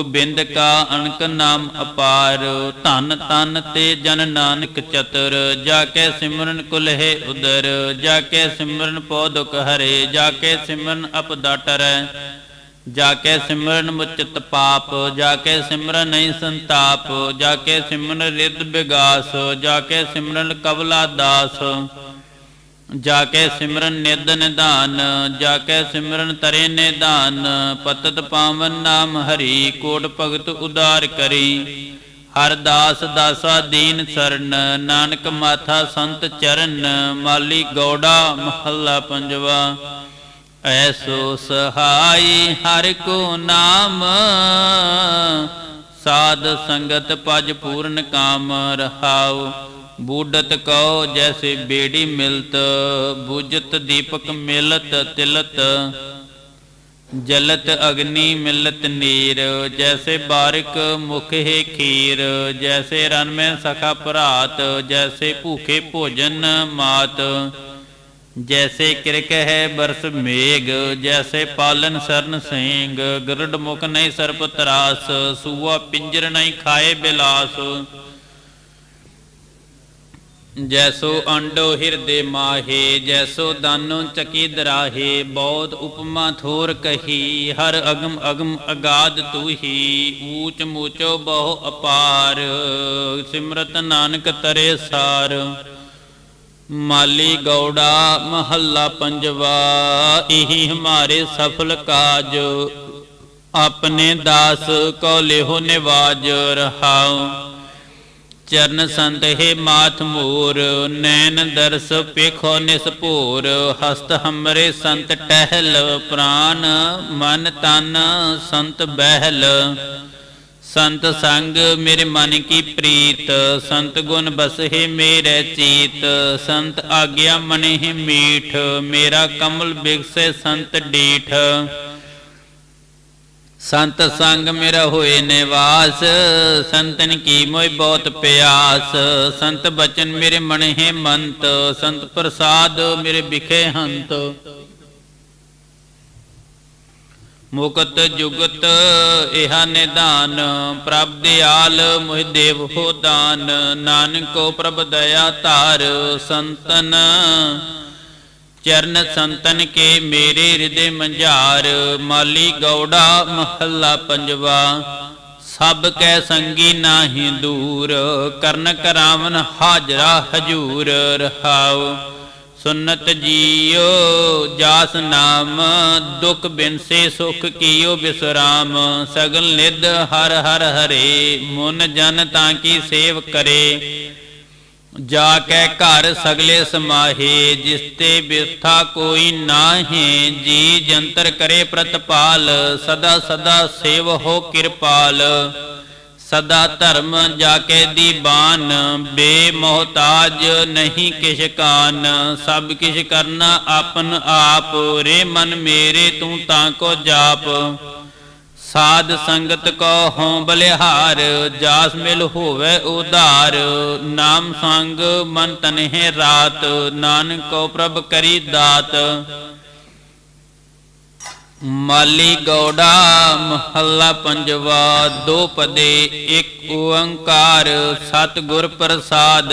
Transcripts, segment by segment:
ਬਿੰਦ ਕਾ ਅਣਕ ਨਾਮ ਅਪਾਰ, ਧਨ ਤਨ ਤੇ ਜਨ ਨਾਨਕ ਚਤੁਰ, ਜਾ ਕੇ ਸਿਮਰਨ ਕੁਲਹਿ ਉਦਰ, ਜਾ ਕੇ ਸਿਮਰਨ ਪੋਦੁਕ ਹਰੇ, ਜਾ ਕੇ ਸਿਮਰਨ ਅਪਦਾ ਟਰੈ ਜਾ ਕੇ ਸਿਮਰਨ ਮੁਚਤ ਪਾਪ, ਜਾ ਕੇ ਸਿਮਰਨ ਨਹੀਂ ਸੰਤਾਪ, ਜਾ ਕੇ ਸਿਮਰਨ ਰਿੱਧ ਬਿਗਾਸ, ਜਾ ਕੇ ਸਿਮਰਨ ਕਵਲਾ ਦਾਸ। ਜਾ ਕੇ ਸਿਮਰਨ ਨਿਦ ਨਿਦਾਨ ਜਾ ਕੇ ਸਿਮਰਨ ਤਰੇ ਨਿਦਾਨ ਪਤਤ ਪਾਵਨ ਨਾਮ ਹਰੀ, ਕੋਟ ਭਗਤ ਉਦਾਰ ਕਰੀ। ਹਰ ਦਾਸ ਦਾਸਾ ਦੀਨ ਸਰਨ, ਨਾਨਕ ਮਾਥਾ ਸੰਤ ਚਰਨ, ਮਾਲੀ ਗੌੜਾ ਮਹੱਲਾ ਪੰਜਵਾ। ਐਸੋ ਸਹਾਈ ਹਰ ਕੋ ਨਾਮ, ਸਾਧ ਸੰਗਤ ਪਜ ਪੂਰਨ ਕਾਮ ਰਹਾਓ ਬੂਡਤ ਕਉ ਜੈਸੇ ਬੇੜੀ ਮਿਲਤ, ਬੁਝਤ ਦੀਪਕ ਮਿਲਤ ਤਿਲਤ। ਜਲਤ ਅਗਨੀ ਮਿਲਤ ਨੀਰ, ਜੈਸੇ ਬਾਰਿਕ ਮੁਖ ਹੈ ਖੀਰ। ਜੈਸੇ ਰਨ ਮੈਂ ਸਖਾ ਭਰਾਤ, ਜੈਸੇ ਭੂਖੇ ਭੋਜਨ ਮਾਤ। ਜੈਸੇ ਕਿਰਕ ਹੈ ਬਰਸ ਮੇਗ ਜੈਸੇ ਪਾਲਨ ਸਰਨ ਸਿੰਘ ਗਰੜ ਮੁਖ ਨਹੀਂ ਸਰਪ ਤਰਾਸ, ਸੂਆ ਪਿੰਜਰ ਨਹੀਂ ਖਾਏ ਬਿਲਾਸ। ਜੈਸੋ ਅੰਡੋ ਹਿਰਦੇ ਮਾਹੇ, ਜੈਸੋ ਦਾਨੋ ਚਕੀ ਦਰਾਹੇ ਬਹੁਤ ਉਪਮਾ ਥੋਰ ਕਹੀ, ਹਰ ਅਗਮ ਅਗਮ ਅਗਾਧ ਤੂ ਹੀ ਊਚ ਮੂਚੋ ਬਹੁ ਅਪਾਰ, ਸਿਮਰਤ ਨਾਨਕ ਤਰੇ ਸਾਰ। ਮਾਲੀ ਗੌੜਾ ਮਹੱਲਾ ਪੰਜਵਾ, ਇਹੀ ਹਮਾਰੇ ਸਫਲ ਕਾਜ। ਆਪਣੇ ਦਾਸ ਕੋ ਲਿਹੋ ਨਿਵਾਜ, ਰਹਾਉ ਚਰਨ ਸੰਤ ਹੈ ਮਾਥ ਮੂਰ, ਨੈਣ ਦਰਸ ਪੇਖੋ ਨਿਸਪੂਰ ਹਸਤ ਹਮਰੇ ਸੰਤ ਟਹਿਲ, ਪ੍ਰਾਨ ਮਨ ਤਨ ਸੰਤ ਬਹਿਲ। ਸੰਤ ਸੰਗ ਮੇਰੇ ਮਨ ਕੀ ਪ੍ਰੀਤ, ਸੰਤ ਗੁਣ ਬਸਹਿ ਮੇਰੇ ਚੀਤ। ਸੰਤ ਆਗਿਆ ਮਨਹਿ ਮੀਠ, ਮੇਰਾ ਕਮਲ ਬਿਗਸੇ ਸੰਤ ਡੀਠ। ਸੰਤ ਸੰਗ ਮੇਰਾ ਹੋਏ ਨਿਵਾਸ, ਸੰਤਨ ਕੀ ਮੋਇ ਬਹੁਤ ਪਿਆਸ। ਸੰਤ ਬਚਨ ਮੇਰੇ ਮਨ ਹੈ ਮੰਤ ਸੰਤ ਪ੍ਰਸਾਦ ਮੇਰੇ ਵਿਖੇ ਹੰਤ। ਮੁਕਤ ਜੁਗਤ ਇਹਾ ਨਿਦਾਨ ਪ੍ਰਭ ਦਿਆਲ ਮੋਹਿ ਦੇਵ ਹੋ ਦਾਨ। ਨਾਨਕੋ ਪ੍ਰਭ ਦਇਆ ਧਾਰ, ਸੰਤਨ ਚਰਨ ਸੰਤਨ ਕੇ ਮੇਰੇ ਹਿਰਦੇ ਮੰਝਾਰ, ਮਾਲੀ ਗੌੜਾ ਮਹੱਲਾ ਪੰਜਵਾ। ਸਭ ਕੈ ਸੰਗੀ ਨਾਹੀ ਦੂਰ, ਕਰਨ ਕਰਾਵਨ ਹਾਜਰਾ ਹਜੂਰ ਰਹਾਉ। ਸੁਨਤ ਜੀਓ ਜਾਸ ਨਾਮ, ਦੁਖ ਬਿਨਸੇ ਸੁਖ ਕੀਓ ਬਿਸਰਾਮ। ਸਗਲ ਨਿਧ ਹਰ ਹਰ ਹਰੇ, ਮਨ ਜਨ ਤਾਂ ਕੀ ਸੇਵ ਕਰੇ। ਜਾ ਕੇ ਘਰ ਸਗਲੇ ਸਮਾਹੇ, ਜਿਸ ਤੇ ਬਿਰਥਾ ਕੋਈ ਨਾਹੀ, ਜੀ ਜੰਤਰ ਕਰੇ ਪ੍ਰਤਪਾਲ, ਸਦਾ ਸਦਾ ਸੇਵ ਹੋ ਕਿਰਪਾਲ। ਸਦਾ ਧਰਮ ਜਾ ਕੇ ਦੀਬਾਨ ਬੇਮੋਹਤਾਜ ਨਹੀਂ ਕਿਛ ਕਾਨ। ਸਭ ਕਿਛ ਕਰਨਾ ਆਪਨ ਆਪ, ਰੇ ਮਨ ਮੇਰੇ ਤੂੰ ਤਾਂ ਕੋ ਜਾਪ। ਸਾਧ ਸੰਗਤ ਕੋ ਹੋਂ ਬਲਿਹਾਰ, ਜਾਸ ਮਿਲ ਹੋਵੇ ਉਧਾਰ। ਨਾਮ ਸੰਗ ਮਨ ਤਨਹਿ ਰਾਤ, ਨਾਨਕ ਕੋ ਪ੍ਰਭ ਕਰੀ ਦਾਤ। ਮਾਲੀ ਗੌੜਾ ਮਹੱਲਾ ਪੰਜਵਾ, ਦੋ ਪਦੇ ਇੱਕ ਓੰਕਾਰ, ਸਤਿਗੁਰ ਪ੍ਰਸਾਦ।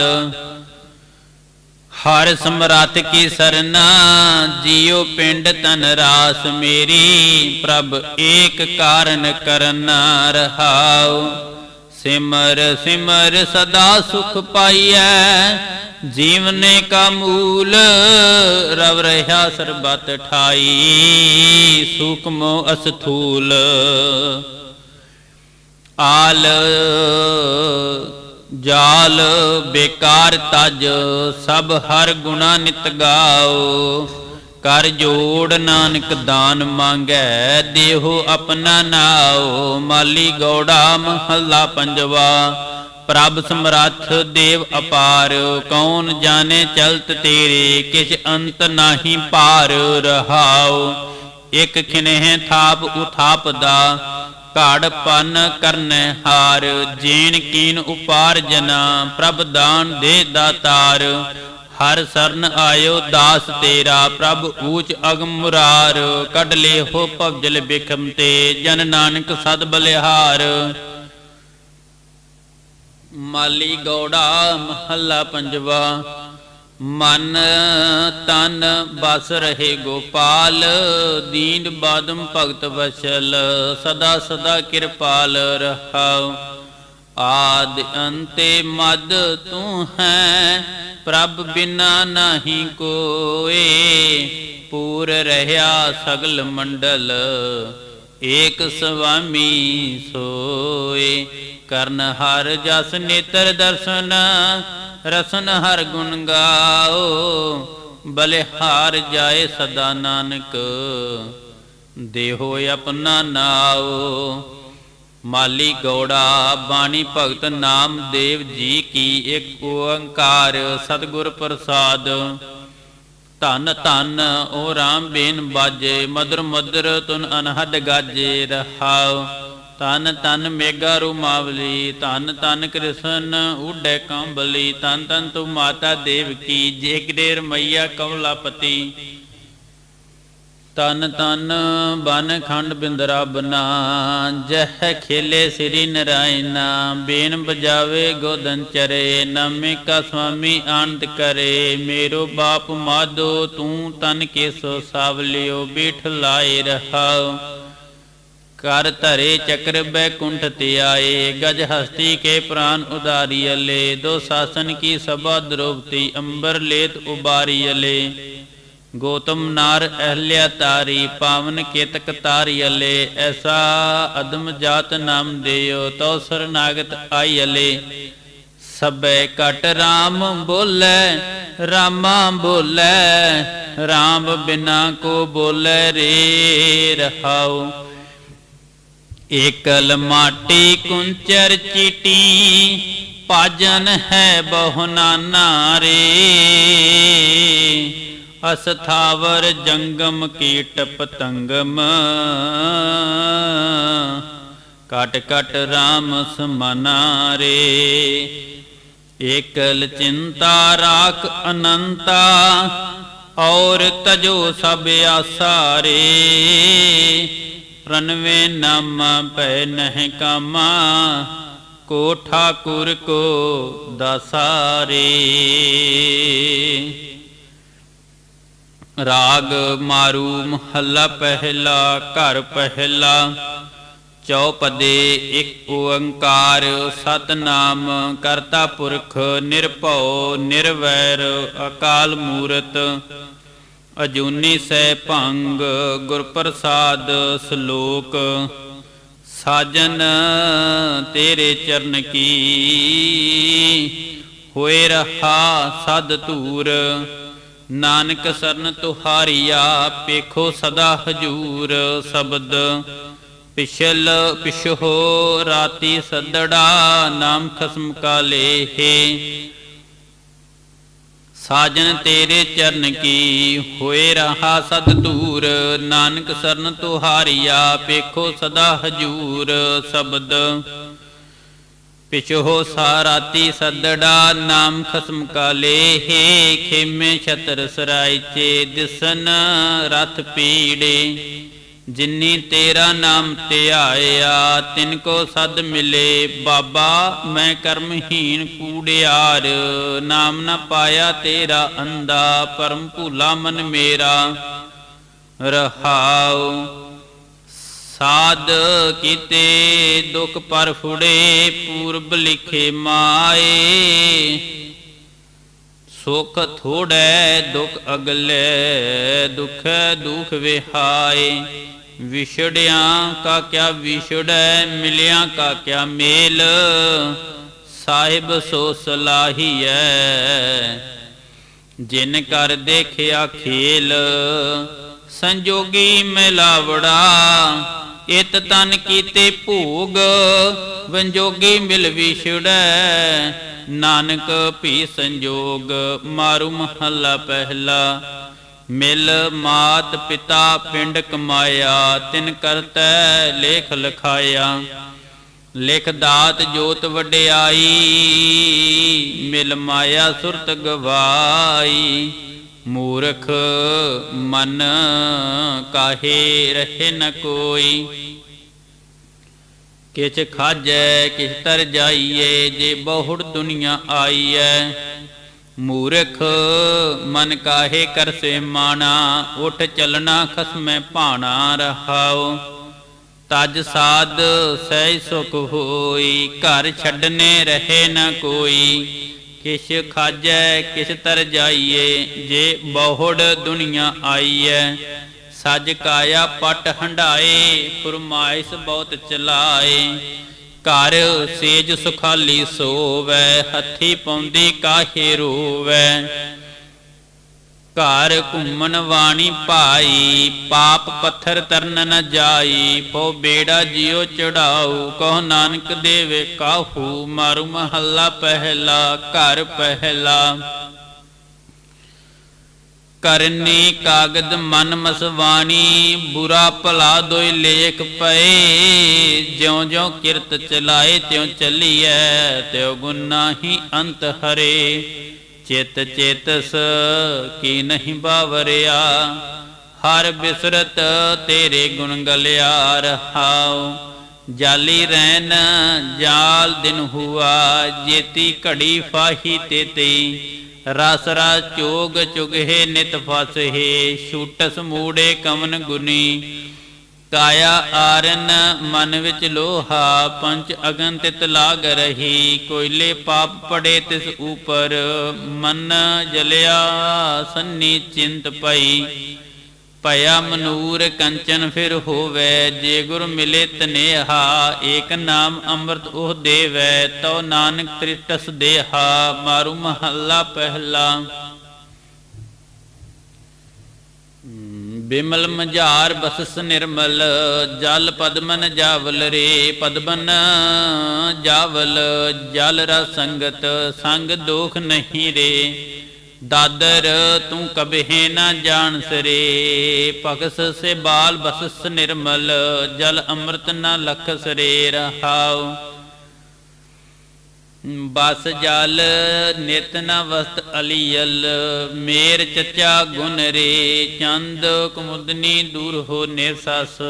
ਹਰ ਸਮਰੱਥ ਕੀ ਸਰਨਾ, ਜੀਉ ਪਿੰਡ ਤਨ ਰਾਸ ਮੇਰੀ, ਪ੍ਰਭ ਏਕ ਕਾਰਨ ਕਰਨਾ ਰਹਾਉ। ਸਿਮਰ ਸਿਮਰ ਸਦਾ ਸੁਖ ਪਾਈਐ, ਜੀਵਨੇ ਕਾ ਮੂਲ ਰਵ ਰਹਾ ਸਰਬਤ ਠਾਈ, ਸੂਖਮੋ ਅਸਥੂਲ। ਆਲ ਜਾਲ ਬੇਕਾਰ ਤਜ, ਸਭ ਹਰ ਗੁਣਾ ਨਿਤ ਗਾਓ। ਕਰ ਜੋੜ ਨਾਨਕ ਦਾਨ ਮੰਗੈ, ਦੇਹੋ ਆਪਣਾ ਨਾਓ। ਮਾਲੀ ਗੌੜਾ ਮਹੱਲਾ ਪੰਜਵਾ, ਪ੍ਰਭ ਸਮਰੱਥ ਦੇਵ ਅਪਾਰ। ਕੌਣ ਜਾਣੇ ਚਲਤ ਤੇਰੇ, ਕਿਛ ਅੰਤ ਨਾਹੀ ਪਾਰ ਰਹਾਉ ਇਕ ਖਿਨਹਿ ਥਾਪ ਉਥਾਪ ਦਾ ਘਾੜ ਪੰਨ ਕਰਨੈ ਹਾਰ, ਜੀਣ ਕੀਨ ਉਪਾਰਜਨਾ ਪ੍ਰਭ ਦਾਨ ਦੇ ਦਾਤਾਰ। ਹਰ ਸਰਨ ਆਇਓ ਦਾਸ ਤੇਰਾ, ਪ੍ਰਭ ਊਚ ਅਗਮ ਮੁਰਾਰ। ਕੱਢ ਲੇਹੋ ਭਵਜਲ ਬਿਖਮ ਤੇ, ਜਨ ਨਾਨਕ ਸਦ ਬਲਿਹਾਰ। ਮਾਲੀ ਗੌੜਾ ਮਹੱਲਾ ਪੰਜਵਾ ਮਨ ਤਨ ਬਸ ਰਹੇ ਗੋਪਾਲ, ਦੀਨ ਬਾਦਮ ਭਗਤ ਵਸ਼ਲ, ਸਦਾ ਸਦਾ ਕਿਰਪਾਲ ਰਹਾਉ। ਆਦ ਅੰਤੇ ਮਦ ਤੂੰ ਹੈ, ਪ੍ਰਭ ਬਿਨਾ ਨਹੀਂ ਕੋਏ। ਪੂਰ ਰਹਾ ਸਗਲ ਮੰਡਲ, ਏਕ ਸੁਆਮੀ ਸੋਏ। ਕਰਨ ਹਰ ਜਸ ਨੇਤਰ ਦਰਸ਼ਨ ਰਸਨ ਹਰ ਗੁਣ ਗਾਓ ਬਲਿਹਾਰ ਜਾਏ ਸਦਾ ਨਾਨਕ। ਦੇਹੋ ਆਪਣਾ ਨਾਓ ਮਾਲੀ ਗੌੜਾ ਬਾਣੀ ਭਗਤ ਨਾਮਦੇਵ ਜੀ ਕੀ ਇੱਕ ਓੰਕਾਰ ਸਤਿਗੁਰ ਪ੍ਰਸਾਦ। ਧਨ ਧਨ ਓ ਰਾਮ ਬੇਨ ਬਾਜੇ, ਮਦਰ ਮਦਰ ਤੁਨ ਅਨਹਦ ਗਾਜੇ ਰਹਾਓ ਧੰਨ ਧੰਨ ਮੇਗਾ ਰੁਮਾਵਲੀ ਧੰਨ ਧੰਨ ਕ੍ਰਿਸ਼ਨ ਉਡੇ ਕੰਬਲੀ ਧੰਨ ਧੰਨ ਤੂ ਮਾਤਾ ਦੇਵ ਕੀ ਜੇਗਦੇਰ ਮਈਆ ਕਮਲਾਪਤੀ। ਤਨ ਤਨ ਬਨ ਖੰਡ ਬਿੰਦਰਾ ਬਨਾ, ਜਹ ਖੇਲੇ ਸ੍ਰੀ ਨਰਾਇਣਾ, ਬੇਨ ਬਜਾਵੇ ਗੋਦਨ ਚਰੇ, ਨਮੇ ਕਾ ਸੁਆਮੀ ਆਨੰਦ ਕਰੇ। ਮੇਰੋ ਬਾਪ ਮਾਦੋ ਤੂੰ ਤਨ ਕੇ ਸੋ ਸਾਵਲਿਓ ਬੀਠ ਲਾਏ ਰਹਾਉ। ਕਰ ਧਰੇ ਚਕਰ ਬੈਕੁੰਠ ਤੇ ਆਏ, ਗਜ ਹਸਤੀ ਕੇ ਪ੍ਰਾਨ ਉਦਾਰੀ ਅਲੇ, ਦੋ ਸਾਸਨ ਕੀ ਸਭਾ ਦ੍ਰੋਪਤੀ ਅੰਬਰ ਲੇਤ ਉਬਾਰੀ ਅਲੇ। ਗੋਤਮ ਨਾਰ ਅਹਲਿਆ ਤਾਰੀ, ਪਾਵਨ ਕੇਤਕ ਤਾਰੀ ਅਲੇ, ਐਸਾ ਅਦਮ ਜਾਤ ਨਾਮ ਦਿਓ ਤੋ ਸਰਨਾਗਤ ਆਈ ਅਲੇ। ਸਬੈ ਕਟ RAM ਬੋਲੇ, ਰਾਮਾ ਬੋਲੇ RAM ਬਿਨਾ ਕੋ ਬੋਲੇ ਰੇ ਰਹਾਉ। ਏਕਲ ਮਾਟੀ ਕੁੰਚਰ ਚੀਟੀ, ਭਾਜਨ ਹੈ ਬਹੁ ਨਾਨਾ ਰੇ ਅਸਥਾਵਰ ਜੰਗਮ ਕੀਟ ਪਤੰਗਮ। ਕਟ ਕਟ RAM ਸਮਨਾ ਰੇ ਏਕਲ ਚਿੰਤਾ ਰਾਖ ਅਨੰਤਾ, ਔਰ ਤਜੋ ਸਭ ਆਸਾਰੇ। ਪ੍ਰਨਵੇ ਨਾਮ ਭੈ ਨਹਿ ਕਾਮਾ, ਕੋ ਠਾਕੁਰ ਕੋ ਦਸਾਰੇ। ਰਾਗ ਮਾਰੂ ਮਹੱਲਾ ਪਹਿਲਾ, ਘਰ ਪਹਿਲਾ, ਚੌਪਦੇ ਇੱਕ ਓੰਕਾਰ, ਸਤਨਾਮ ਕਰਤਾ ਪੁਰਖ, ਨਿਰਭਉ, ਨਿਰਵੈਰ, ਅਕਾਲ ਮੂਰਤ। ਅਜੂਨੀ ਸੈ ਭੰਗ ਗੁਰ ਪ੍ਰਸਾਦ ਸ਼ਲੋਕ, ਸਾਜਨ ਤੇਰੇ ਚਰਨ ਕੀ? ਹੋਏ ਰਹਾ ਸਦ ਧੂਰ, ਨਾਨਕ ਸਰਨ ਤੁਹਾਰੀਆ ਪੇਖੋ ਸਦਾ ਹਜੂਰ, ਸ਼ਬਦ ਪਿਛਲ ਪਿਛੋ ਰਾਤੀ ਸਦੜਾ, ਨਾਮ ਖਸਮ ਕਾ ਲੇਹੇ। ਸਾਜਨ ਤੇਰੇ ਚਰਨ ਕੀ ਹੋਏ ਰਹਾ ਸਦ ਧੂਰ ਨਾਨਕ ਸਰਨ ਤੁਹਾਰੀਆ ਪੇਖੋ ਸਦਾ ਹਜੂਰ ਸ਼ਬਦ। ਪਿਛੋ ਸਾਰਾਤੀ ਸਦੜਾ ਨਾਮ ਖਸਮ ਕਾਲੇ ਲੇਹੇ ਖੇਮੇ ਛਤਰ ਸਰਾਈ ਚੇ ਦਿਸਨ ਰਥ ਪੀੜੇ। ਜਿਨੀ ਤੇਰਾ ਨਾਮ ਧਿਆਇਆ, ਤਿਨ ਕੋ ਸਦ ਮਿਲੇ। ਬਾਬਾ, ਮੈਂ ਕਰਮਹੀਨ ਕੂੜਿਆਰ, ਨਾਮ ਨਾ ਪਾਇਆ ਤੇਰਾ ਅੰਦਾ ਪਰਮ ਭੂਲਾ ਮਨ ਮੇਰਾ। ਰਹਾਉ, ਸਾਧ ਕੀਤੇ, ਦੁਖ ਪਰ ਫੁੜੇ, ਪੂਰਬ ਲਿਖੇ ਮਾਏ। ਸੁਖ ਥੋੜੈ ਦੁਖ ਅਗਲੇ, ਦੁਖ ਦੁਖ ਵਿਹਾਏ। ਵਿਛੜਿਆਂ ਕਾ ਕਿਆ ਵਿਛੜੈ, ਮਿਲਿਆਂ ਕਾ ਕਿਆ ਮੇਲ। ਸਾਹਿਬ ਸੋ ਸਲਾਹੀਐ। ਜਿਨ ਕਰ ਦੇਖਿਆ ਖੇਲ, ਸੰਜੋਗੀ ਮਿਲਾਵੜਾ। ਇਤ ਤਨ ਕੀਤੇ ਭੋਗ, ਵੰਜੋਗੀ ਮਿਲ ਵਿਛੜੈ। ਨਾਨਕ ਭੀ ਸੰਜੋਗ ਮਾਰੂ ਮਹੱਲਾ ਪਹਿਲਾ। ਮਿਲ ਮਾਤ ਪਿਤਾ ਪਿੰਡ ਕਮਾਇਆ, ਤਿਨ ਕਰਤੈ ਲੇਖ ਲਖਾਇਆ। ਲਿਖ ਦਾਤ ਜੋਤ ਵਡਿਆਈ, ਮਿਲ ਮਾਇਆ ਸੁਰਤ ਗਵਾਈ। ਮੂਰਖ ਮਨ ਕਾਹੇ ਰਹੇ ਨ ਕੋਈ। ਕਿਛ ਖਾਜੈ, ਕਿਛ ਤਰ ਜਾਈਏ, ਜੇ ਬਹੁੜ ਦੁਨੀਆ ਆਈਐ। ਮੂਰਖ, ਮਨ ਕਾਹੇ ਕਰਸੇ ਮਾਣਾ, ਉਠ ਚਲਣਾ ਖਸਮੈ ਭਾਣਾ ਰਹਾਓ ਤਜ ਸਾਧ ਸਹਿ ਸੁਖ ਹੋਈ, ਘਰ ਛੱਡਨੇ ਰਹੇ ਨ ਕੋਈ। ਕਿਛ ਖਾਜੈ, ਕਿਛ ਤਰ ਜਾਈਏ, ਜੇ ਬਹੁੜ ਦੁਨੀਆ ਆਈਐ। ਸਜ ਕਾਇਆ ਪਟ ਹੰਡਾਏ ਫਰਮਾਇਸ਼ ਬਹੁਤ ਚਲਾਏ। ਘਰ ਸੇਜ ਸੁਖਾਲੀ ਸੋਵੈ, ਹੱਥੀ ਪਾਉਂਦੀ ਕਾਹੇ ਰੋਵੈ। ਘਰ ਘੁੰਮਣ ਵਾਣੀ ਭਾਈ, ਪਾਪ ਪੱਥਰ ਤਰਨ ਨ ਜਾਈ। ਪੋ ਬੇੜਾ ਜਿਉ ਚੜਾਉ ਕਹੋ ਨਾਨਕ ਦੇਵੇ ਕਾਹੂ। ਮਾਰੂ ਮਹੱਲਾ ਪਹਿਲਾ, ਘਰ ਪਹਿਲਾ। ਕਰਨੀ ਕਾਗਦ ਮਨ ਮਸਵਾਣੀ, ਬੁਰਾ ਭਲਾ ਦੋਇ ਲੇਖ ਪਏ। ਜਿਉ ਜਿਉ ਕਿਰਤ ਚਲਾਏ, ਤਿਉ ਚੱਲੀਐ, ਤਿਉ ਗੁਨਾ ਹੀ ਅੰਤ ਹਰੇ। ਚਿਤ ਚੇਤਸ ਕੀ ਨਹੀਂ ਬਾਵਰਿਆ, ਹਰ ਬਿਸਰਤ ਤੇਰੇ ਗੁਣ ਗਲਿਆ ਰਹਾਉ ਜਾਲੀ ਰਹਿਨ ਜਾਲ ਦਿਨ ਹੁਆ, ਜੇਤੀ ਘੜੀ ਫਾਹੀ ਤੇ ਤੇ ਰਸ ਚੋਗ ਚੁਗਹਿ ਨਿਤ ਫਸਹਿ, ਛੂਟਸ ਮੂੜੇ ਕਮਨ ਗੁਨੀ। ਕਾਇਆ ਆਰਨ ਮਨ ਵਿੱਚ ਲੋਹਾ ਪੰਚ ਅਗਨ ਤਿਤ ਲਾਗ ਰਹੀ। ਕੋਇਲੇ ਪਾਪ ਪੜੇ ਤਿਸ ਉਪਰ, ਮਨ ਜਲਿਆ ਸੰਨੀ ਚਿੰਤ ਪਈ। ਭਇਆ ਮਨੂਰ ਕੰਚਨ ਫਿਰ ਹੋਵੇ, ਜੇ ਗੁਰ ਮਿਲੇ ਤਨੇਹਾ ਏਕ ਨਾਮ ਅੰਮ੍ਰਿਤ ਉਹ ਦੇਵੈ, ਤਉ ਨਾਨਕ ਤ੍ਰਿਟਸ ਦੇਹਾ, ਮਾਰੂ ਮਹੱਲਾ ਪਹਿਲਾ। ਬਿਮਲ ਮਝਾਰ ਬਸਸ ਨਿਰਮਲ, ਜਲ ਪਦਮਨ ਜਾਵਲ ਰੇ ਪਦਮਨ ਜਾਵਲ, ਜਲ ਰਸ ਸੰਗਤ, ਸੰਗ ਦੋਖ ਨਹੀਂ ਰੇ। ਦਾਦਰ, ਤੂੰ ਕਬਹਿ ਨਾ ਜਾਣ ਸਰੇ। ਭਗਸ ਸੇ ਬਾਲ ਬਸਸ ਨਿਰਮਲ, ਜਲ ਅੰਮ੍ਰਿਤ ਨਾ ਲਖ ਸਰੇ ਰਹਾਉ। ਬਸ ਜਲ, ਨਿਤ ਨ ਵਸਤ ਅਲੀਲ ਮੇਰ ਚਚਾ ਗੁਨ ਰੇ। ਚੰਦ ਕੁਮੁਦਨੀ ਦੂਰ ਹੋ ਨਿਰਸਸ,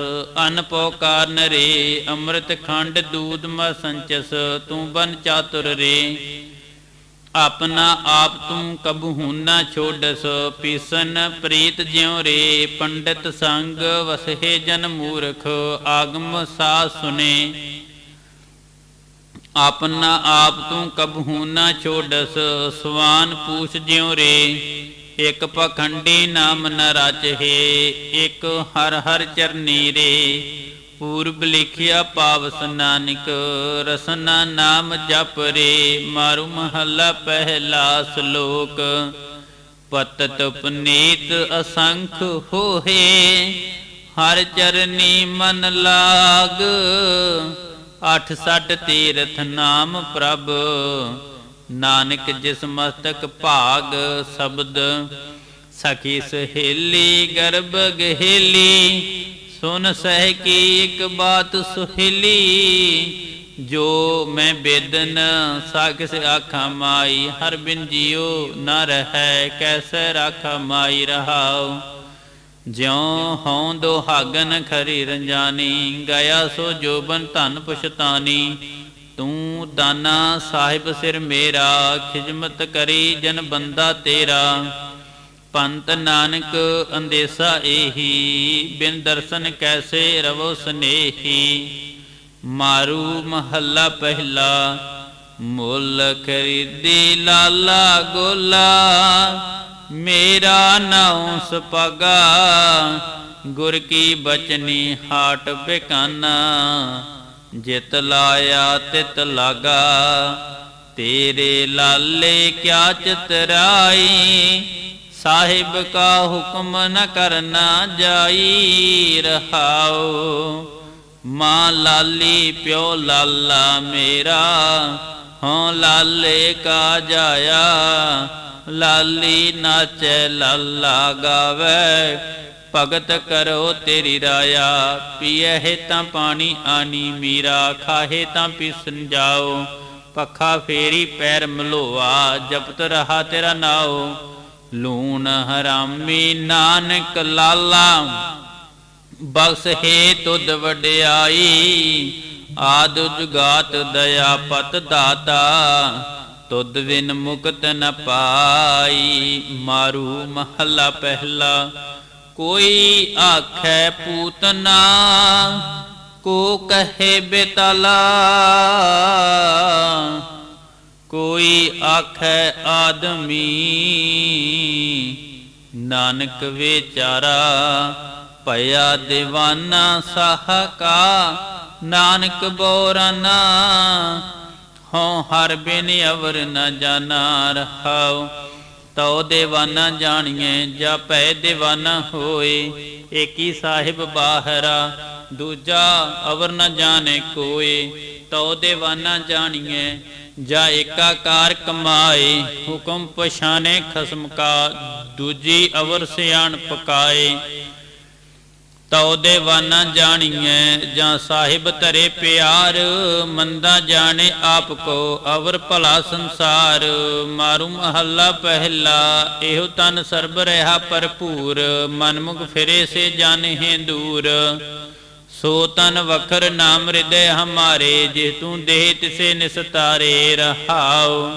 ਅਨ ਪੋ ਕਾਰਨ ਰੇ। ਅੰਮ੍ਰਿਤ ਖੰਡ ਦੂਧ ਮ ਸੰਚਸ, ਤੂੰ ਬਨ ਚਾਤੁਰ ਰੇ। ਆਪਣਾ ਆਪ ਤੂੰ ਕਬਹੂ ਨਾ ਛੋਡਸ, ਪੀਸਨ ਪ੍ਰੀਤ ਜਿਉ ਰੇ ਪੰਡਿਤ ਸੰਗ ਵਸਹਿ ਜਨ ਮੂਰਖ, ਆਗਮ ਸਾ ਸੁਨੇ। ਆਪਣਾ ਆਪ ਤੂੰ ਕਬਹੂ ਨਾ ਛੋਡਸ, ਸਵਾਨ ਪੂਛ ਜਿਉ ਰੇ। ਇਕ ਪਖੰਡੀ ਨਾਮ ਨ ਰਚਹਿ, ਇਕ ਹਰ ਹਰ ਚਰਨੀ ਰੇ। ਪੂਰਬ ਲਿਖਿਆ ਪਾਵਸ ਨਾਨਕ, ਰਸਨਾ ਨਾਮ ਜਪ ਰੇ, ਮਾਰੂ ਮਹੱਲਾ ਪਹਿਲਾ ਸ਼ਲੋਕ ਪਤਤ ਪਨੀਤ ਅਸੰਖ ਹੋਏ ਹਰ ਚਰਨੀ ਮਨ ਲਾਗ। ਅਠ ਸੱਠ ਤੀਰਥ ਨਾਮ ਪ੍ਰਭ, ਨਾਨਕ ਜਿਸ ਮਸਤਕ ਭਾਗ ਸ਼ਬਦ। ਸਖੀ ਸਹੇਲੀ ਗਰਬ ਗਹੇਲੀ ਸੁਨ ਸਹਿ ਕੀ ਇੱਕ ਬਾਤ ਸੁਹੇਲੀ, ਜੋ ਮੈਂ ਬੇਦਨ ਸਾਖਿਸ ਆਖਾਂ ਮਾਈ, ਹਰ ਬਿਨ ਜਿਉ ਨ ਰਹੈ, ਕੈਸੇ ਰਾਖਾ ਮਾਈ ਰਹਾਉ। ਜਿਉ ਹਉ ਦੁਹਾਗਨ ਖਰੀ ਰੰਜਾਨੀ ਗਿਆ ਸੋ ਜੋਬਨ ਧਨ ਪੁਸ਼ਤਾਨੀ। ਤੂੰ ਦਾਨਾ ਸਾਹਿਬ ਸਿਰ ਮੇਰਾ, ਖਿਜਮਤ ਕਰੀ ਜਨ ਬੰਦਾ ਤੇਰਾ। ਪੰਤ ਨਾਨਕ ਅੰਦੇਸਾ ਏਹੀ, ਬਿਨ ਦਰਸ਼ਨ ਕੈਸੇ ਰਵੋ ਸਨੇਹੀ। ਮਾਰੂ ਮਹੱਲਾ ਪਹਿਲਾ, ਮੁੱਲ ਖਰੀਦੀ ਲਾਲਾ ਗੋਲਾ। ਮੇਰਾ ਨਾਉ ਸੁਪਗਾ ਗੁਰ ਕੀ ਬਚਨੀ ਹਾਟ ਬਿਕਾਨਾ। ਜਿਤ ਲਾਇਆ ਤਿਤ ਲਾਗਾ, ਤੇਰੇ ਲਾਲੇ ਕਿਆ ਚਤਰਾਈ। ਸਾਹਿਬ ਕਾ ਹੁਕਮ ਨ ਕਰਨਾ ਜਾਈ ਰਹਾਓ ਮਾਂ ਲਾਲੀ, ਪਿਓ ਲਾਲਾ ਮੇਰਾ ਹਾਂ ਲਾਲੇ ਕਾ ਜਾਇਆ। ਲਾਲੀ ਨਾਚੈ ਲਾਲਾ ਗਾਵੇ, ਭਗਤ ਕਰੋ ਤੇਰੀ ਰਾਇਆ। ਪੀਏ ਤਾਂ ਪਾਣੀ ਆਨੀ ਮੀਰਾ, ਖਾਹੇ ਤਾਂ ਪਿਸਨ ਜਾਓ। ਪੱਖਾ ਫੇਰੀ ਪੈਰ ਮਲੋਆ, ਜਪਤ ਰਹਾ ਤੇਰਾ ਨਾਉ। ਲੂਣ ਹਰਾਮੀ ਨਾਨਕ ਲਾਲਾ, ਬਖਸ਼ ਹੈ ਤੁਧ ਵਡਿਆਈ, ਆਦ ਜੁਗਾਤ ਦਇਆ ਪਤ ਦਾਤਾ, ਤੁਧ ਵਿਨ ਮੁਕਤ ਨ ਪਾਈ, ਮਾਰੂ ਮਹੱਲਾ ਪਹਿਲਾ। ਕੋਈ ਆਖੈ ਪੂਤਨਾ ਕੋ ਕਹੇ ਬੇਤਲਾ ਕੋਈ ਆਖੈ ਆਦਮੀ, ਨਾਨਕ ਵਿਚਾਰਾ ਭਇਆ دیਵਾਨਾ ਸਾਹਕਾ, ਨਾਨਕ ਬੋਰਾਨਾ, ਹਉ ਹਰ ਬਿਨ ਅਵਰ ਨ ਜਾਣਾ ਰਹਾਉ, ਤਉ ਦੇਵਾਨਾ ਜਾਣੀਏ ਜਾਂ ਭੈ ਦੇਵਾਨਾ ਹੋਏ, ਏਕੀ ਸਾਹਿਬ ਬਾਹਰਾ, ਦੂਜਾ ਅਵਰ ਨ ਜਾਣੇ ਕੋਏ, ਤਉ ਦੇਵਾਨਾ ਜਾਣੀਏ ਜਾਂ ਏਕਾਕਾਰ ਕਮਾਏ ਹੁਕਮ ਪਛਾਣੇ ਖਸਮ ਕਾ, ਦੂਜੀ ਅਵਰ ਸਿਆਣ ਪਕਾਏ। ਤਉ ਦੇਵਾਨਾ ਜਾਣੀਐ, ਜਾਂ ਸਾਹਿਬ ਧਰੇ ਪਿਆਰ, ਮੰਦਾ ਜਾਣੇ ਆਪ ਕੋ, ਅਵਰ ਭਲਾ ਸੰਸਾਰ। ਮਾਰੂ ਮਹੱਲਾ ਪਹਿਲਾ, ਇਹੋ ਤਨ ਸਰਬ ਰਹਾ ਭਰਪੂਰ। ਮਨਮੁਖ ਫਿਰੇ ਸੇ ਜਾਣੇ ਦੂਰ। ਸੋ ਤਨ ਵਖਰ ਨਾਮ ਹਿਰਦੈ ਹਮਾਰੇ ਜੇ ਤੂੰ ਦੇਹ ਤਿਸੇ ਨਿਸਤਾਰੇ ਰਹਾਉ।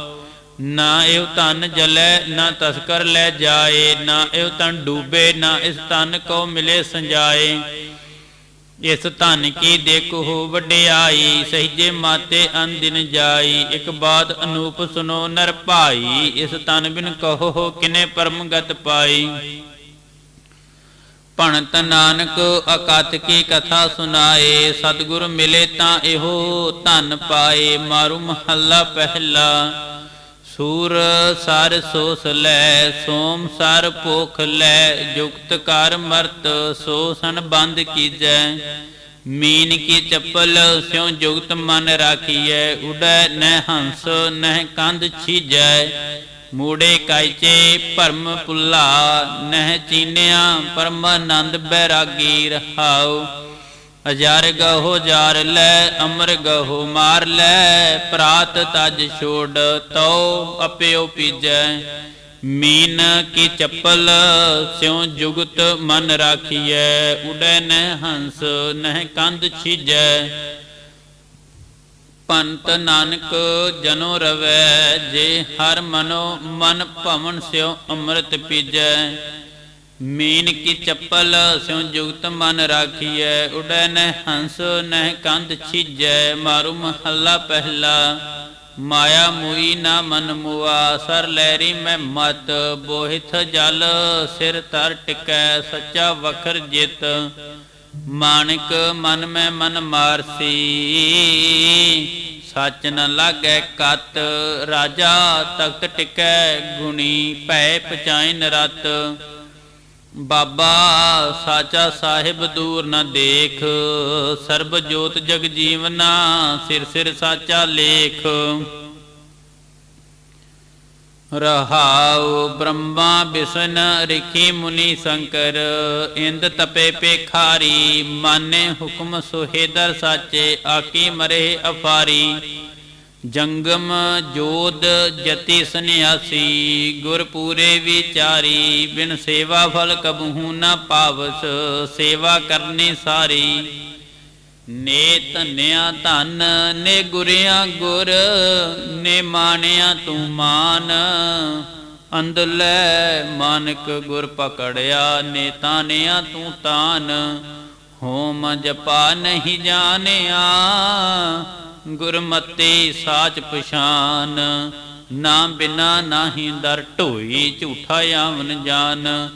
ਨਾ ਇਹ ਤਨ ਜਲੈ, ਨਾ ਤਸਕਰ ਲੈ ਜਾਏ, ਨਾ ਇਹ ਤਨ ਡੂਬੇ, ਨਾ ਇਸ ਤਨ ਕੋ ਮਿਲੇ ਸੰਜਾਏ। ਇਸ ਧਨ ਕੀ ਦੇਖੋ ਵਡਿਆਈ, ਸਹਿਜੇ ਮਾਤੇ ਅੰਦਿਨ ਜਾਈ। ਇੱਕ ਬਾਤ ਅਨੂਪ ਸੁਨੋ ਨਰ ਭਾਈ, ਇਸ ਤਨ ਬਿਨ ਕਹੋ ਕਿਨੇ ਪਰਮ ਗਤ ਪਾਈ। ਭਣਤ ਨਾਨਕ ਅਕਥ ਕੀ ਕਥਾ ਸੁਨਾਏ, ਸਤਿਗੁਰ ਮਿਲੇ ਤਾਂ ਇਹੋ ਧਨ ਪਾਏ, ਮਾਰੂ ਮਹੱਲਾ ਪਹਿਲਾ। ਸੂਰ ਸਰ ਸੋਸ ਲੈ, ਸੋਮ ਸਰ ਭੋਖ ਲੈ, ਜੁਗਤ ਕਰ ਮਰਤ, ਸੋ ਸਨ ਬੰਦ ਕੀਜੈ। ਮੀਨ ਕੀ ਚੱਪਲ, ਸਿਉ ਜੁਗਤ ਮਨ ਰਾਖੀਐ, ਉਡੈ ਨਹਿ ਹੰਸ ਨਹਿ ਕੰਧ ਛੀਜੈ। ਮੂੜੇ ਕਾਇਚੇ ਭਰਮ ਪੁੱਲਾ, ਨਹਿ ਚੀਨਿਆ ਪਰਮ ਆਨੰਦ ਬੈਰਾਗੀ ਰਹਾਉ ਅਜਰ ਗਹੋ ਜਾਰ ਲੈ, ਅਮਰ ਗਹੋ ਮਾਰ ਲੈ, ਪ੍ਰਾਤ ਤਜ ਛੋੜ ਤਉ ਅਪਿਓ ਪੀਜੈ। ਮੀਨ ਕੀ ਚੱਪਲ, ਸਿਉ ਜੁਗਤ ਮਨ ਰਾਖੀਐ। ਉਡੈ ਨਹਿ ਹੰਸ, ਨਹਿ ਕੰਧ ਛੀਜੈ। ਪੰਤ ਨਾਨਕ ਜਨੋ ਰਵੈ, ਜੇ ਹਰ ਮਨੋ ਮਨ ਭਵਨ ਸਿਉ ਅੰਮ੍ਰਿਤ ਪੀਜੈ। ਮੀਨ ਕੀ ਚੱਪਲ ਸਿਉ ਜੁਗਤ ਮਨ ਰਾਖੀਐ, ਉਡੈ ਨਹਿ ਹੰਸ ਨਹਿ ਕੰਧ ਛੀਜੈ, ਮਾਰੂ ਮਹੱਲਾ ਪਹਿਲਾ। ਮਾਇਆ ਮੂਈ ਨਾ ਮਨ ਮੁਆ, ਸਰ ਲੈਰੀ ਮੈਂ ਮਤ ਬੋਹਿਥ ਜਲ ਸਿਰ ਤਰ ਟਿਕੈ, ਸੱਚਾ ਵਖਰ ਜਿਤ। ਮਾਨਕ ਮਨ ਮੈਂ ਮਨ ਮਾਰਸੀ। ਸੱਚ ਨ ਲਾਗੈ ਕਤ, ਰਾਜਾ ਤਖਤ ਟਿਕੈ ਗੁਣੀ, ਭੈ ਪਚਾਇ ਨਰਤ ਬਾਬਾ ਸਾਚਾ ਸਾਹਿਬ ਦੂਰ ਨ ਦੇਖ ਸਰਬ ਜੋਤ ਜਗ ਜੀਵਨਾ ਸਿਰ ਸਿਰ ਸਾਚਾ ਲੇਖ। ਰਹਾਉ ਬ੍ਰਹਮਾ ਬਿਸ਼ਨ ਰਿਖੀ ਮੁਨੀ ਸ਼ੰਕਰ, ਇੰਦ ਤਪੇ ਪੇਖਾਰੀ ਮਾਨੇ ਹੁਕਮ ਸੁਹੇਦਰ ਸਾਚੇ, ਆਕੀ ਮਰੇ ਅਫਾਰੀ। ਜੰਗਮ ਜੋਦ ਜਤੀ ਸੰਿਆਸੀ ਗੁਰ ਪੂਰੇ ਵਿਚਾਰੀ, ਬਿਨ ਸੇਵਾ ਫਲ ਕਬਹੂ ਨਾ ਪਾਵਸ, ਸੇਵਾ ਕਰਨੀ ਸਾਰੀ। ਨੇ ਧੰਨਿਆ ਧਨ ਨੇ ਗੁਰਿਆ ਗੁਰ, ਨੇ ਮਾਣਿਆ ਤੂੰ ਮਾਨ। ਅੰਦਲੇ ਮਾਨਕ ਗੁਰ ਪਕੜਿਆ ਨੇ ਤਾਨਿਆ ਤੂੰ ਤਾਨ। ਹੋਮ ਜਪਾ ਨਹੀਂ ਜਾਣਿਆ, ਗੁਰਮਤੀ ਸਾਚ ਪਛਾਨ। ਨਾਮ ਬਿਨਾ ਨਾਹੀ ਦਰ ਢੋਈ ਝੂਠਾ ਆਵਨ ਜਾਨ।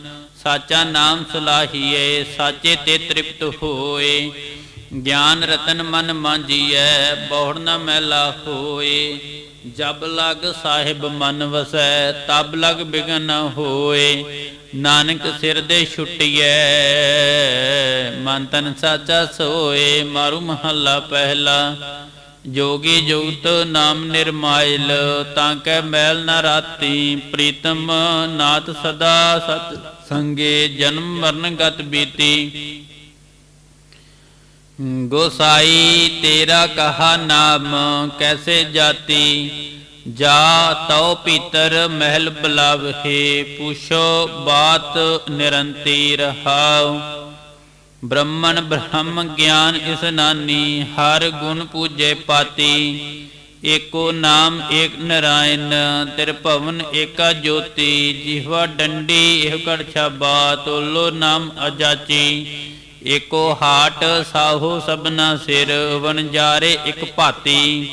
ਸਾਚਾ ਨਾਮ ਸੁਲਾਹੀਏ, ਸਾਚੇ ਤੇ ਤ੍ਰਿਪਤ ਹੋਏ। ਗਿਆਨ ਰਤਨ ਮਨ ਮਾਂਜੀਐ, ਬਹੁੜ ਨ ਮੈਲਾ ਹੋਏ। ਜਬ ਲਗ ਸਾਹਿਬ ਮਨ ਵਸੈ, ਤਬ ਲਗ ਬਿਗਨ ਹੋਏ। ਨਾਨਕ ਸਿਰ ਦੇ ਛੁੱਟੀਐ, ਮਨ ਤਨ ਸਾਚਾ ਸੋਏ। ਮਾਰੂ ਮਹੱਲਾ ਪਹਿਲਾ, ਜੋਗੀ ਜੁਗਤ ਨਾਮ ਨਿਰਮਾਇਲ। ਤਾਂ ਕੈ ਮੈਲ ਨ ਰਾਤੀ, ਪ੍ਰੀਤਮ ਨਾਥ ਸਦਾ ਸਤ ਸੰਗੇ, ਜਨਮ ਮਰਨ ਗਤ ਬੀਤੀ। ਗੋਸਾਈ, ਤੇਰਾ ਕਹਾ ਨਾਮ ਕੈਸੇ ਜਾਤੀ? ਜਾ ਤਉ ਪੀਤਰ ਮਹਿਲ ਬਲਾਵਹੇ ਪੁਛੋ ਬਾਤ ਨਿਰੰਤੀ ਰਹਾਉ। ਬ੍ਰਹਮਣ ਬ੍ਰਹਮ ਗਿਆਨ ਇਸ ਨਾਨੀ, ਹਰ ਗੁਣ ਪੂਜੇ ਪਾਤੀ। ਏਕੋ ਨਾਮ ਏਕ ਨਰਾਇਣ ਤਿਰ ਭਵਨ ਏਕਾ ਜੋਤੀ। ਜਿਹਵਾ ਡੰਡੀ ਇਹ ਕੜਛਾ ਬਾ ਤੋਲੋ ਨਾਮ ਅਜਾਚੀ। ਏਕੋ ਹਾਟ ਸਾਹੋ ਸਭਨਾ ਸਿਰ ਵਣਜਾਰੇ ਇਕ ਭਾਤੀ।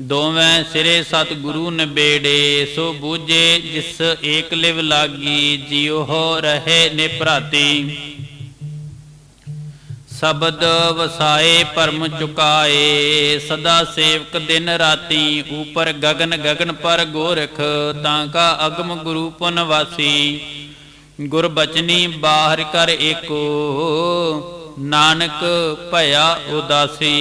ਦੋਵੇਂ ਸਿਰੇ ਸਤ ਗੁਰੂ ਨਬੇੜੇ, ਸੋ ਬੂਝੇ ਜਿਸ ਏਕ ਲਿਵ ਲਾਗੀ, ਜਿਉ ਹੋ ਰਹੇ ਨਿਭਰਾਤੀ। ਸ਼ਬਦ ਵਸਾਏ ਪਰਮ ਚੁਕਾਏ, ਸਦਾ ਸੇਵਕ ਦਿਨ ਰਾਤੀ, ਉਪਰ ਗਗਨ ਗਗਨ ਪਰ ਗੋਰਖ, ਤਾਂ ਕਾ ਅਗਮ ਗੁਰੂ ਪੁਨ ਵਾਸੀ ਗੁਰ ਬਚਨੀ ਬਾਹਰ ਕਰ ਏਕੋ। ਨਾਨਕ ਭਇਆ ਉਦਾਸੀ।